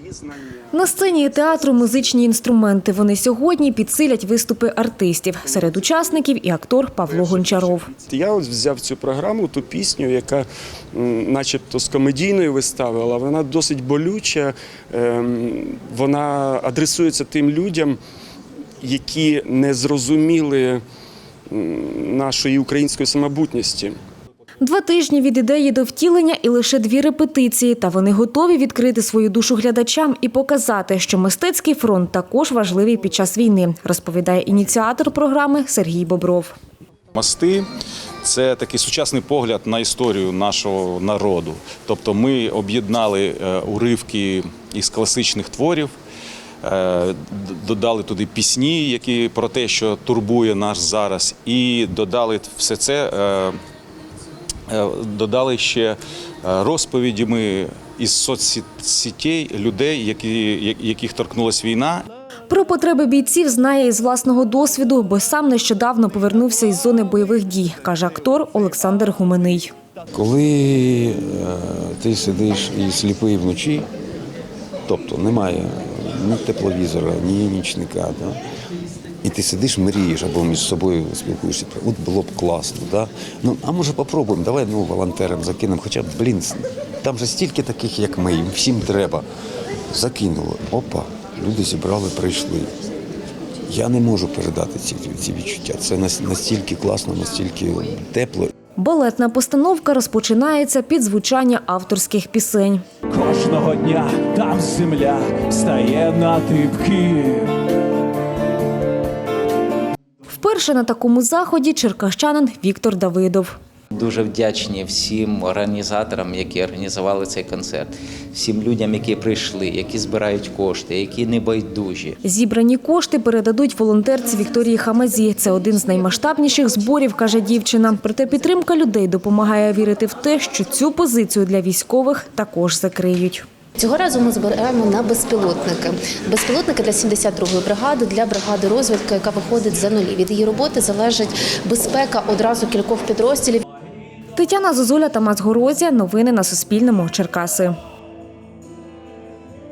мої знання. На сцені театру музичні інструменти. Вони сьогодні підсилять виступи артистів. Серед учасників і актор Павло Гончаров. Я от взяв цю програму, ту пісню, яка начебто з комедійної вистави, але вона досить болюча. Ем, Вона адресується тим людям, які не зрозуміли нашої української самобутності. Два тижні від ідеї до втілення і лише дві репетиції. Та вони готові відкрити свою душу глядачам і показати, що мистецький фронт також важливий під час війни, розповідає ініціатор програми Сергій Бобров. Мости це такий сучасний погляд на історію нашого народу. Тобто ми об'єднали е, уривки із класичних творів, е, додали туди пісні, які про те, що турбує нас зараз, і додали все це. Е, Додали ще е, розповідями із соцсетей людей, які, яких торкнулась війна, Про потреби бійців знає із власного досвіду, бо сам нещодавно повернувся із зони бойових дій, каже актор Олександр Гуменний. Коли е, ти сидиш і сліпий вночі, тобто немає ні тепловізора, ні нічника? І ти сидиш, мрієш або між собою спілкуєшся, от було б класно. Да? Ну, а може попробуємо, давай ну, волонтерам закинемо, хоча б, блін, там же стільки таких, як ми, їм всім треба. Закинуло, опа, люди зібрали, прийшли. Я не можу передати ці, ці відчуття. Це настільки класно, настільки тепло. Балетна постановка розпочинається під звучання авторських пісень. Кожного дня там земля стає на типки. Вперше на такому заході черкащанин Віктор Давидов. Дуже вдячні всім організаторам, які організували цей концерт, всім людям, які прийшли, які збирають кошти, які не байдужі. Зібрані кошти передадуть волонтерці Вікторії Хамазі. Це один з наймасштабніших зборів, каже дівчина. Проте підтримка людей допомагає вірити в те, що цю позицію для військових також закриють. Цього разу ми збираємо на безпілотники. Безпілотники для 72-ї бригади, для бригади розвідки, яка виходить за нулі. Від її роботи залежить безпека одразу кількох підрозділів. Тетяна Зозуля, Тамас Горозія. Новини на Суспільному. Черкаси.